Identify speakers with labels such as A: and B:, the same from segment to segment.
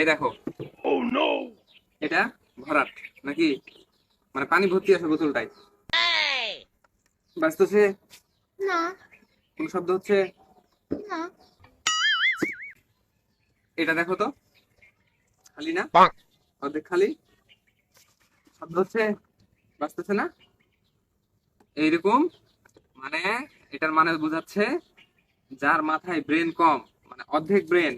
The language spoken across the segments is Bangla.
A: এই দেখো। এটা ভরাট নাকি? মানে পানি ভর্তি আছে বোতলটাই বাঁচতেছে
B: না।
A: কোন শব্দ হচ্ছে?
B: না।
A: এটা দেখো তো। খালি না? অর্ধেক খালি? শব্দ হচ্ছে? বাঁচতেছে না? এইরকম। মানে এটার মানে বোঝাচ্ছে যার মাথায় ব্রেন কম অর্ধেক ব্রেন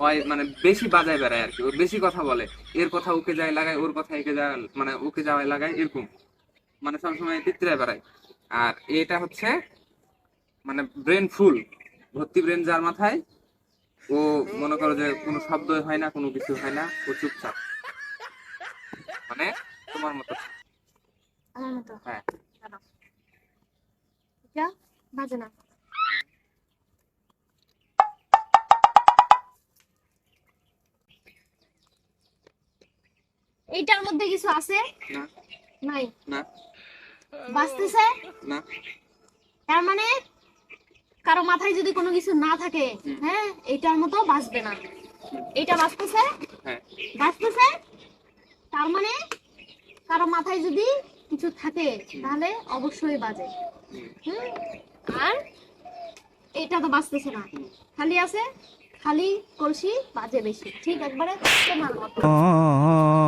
A: হয় মানে বেশি বাজায় বেড়ায় আর কি। ও বেশি কথা বলে। এর কথা ওকে যায় লাগায় ওর কথা একে যায় মানে ওকে যাওয়ায় লাগায় এরকম। মানে সবসময় তিত্রায় বেড়ায়। আর এটা হচ্ছে মানে ব্রেন ফুল ভর্তি ব্রেন যার মাথায় ও মনে করো যে কোনো শব্দ হয় না কোনো কিছু হয় না ও চুপচাপ। মানে তোমার মতো।
B: আমার মতো।
A: হ্যাঁ।
B: বাজে না এইটার মধ্যে কিছু আছে?
A: না।
B: নাই।
A: না।
B: বাঁচতেছে?
A: না।
B: তার মানে কারও মাথায় যদি কোনো কিছু না থাকে হ্যাঁ এইটার মতো বাঁচবে না। এইটা বাঁচতেছে?
A: হ্যাঁ।
B: বাঁচতেছে? তার মানে কারও মাথায় যদি কিছু থাকে তাহলে অবশ্যই বাজে
A: হুম?
B: আর এটা তো বাঁচতেছে না। খালি আছে খালি কলসি বাজে বেশি। ঠিক একবারে তোমার মতো।
C: Oh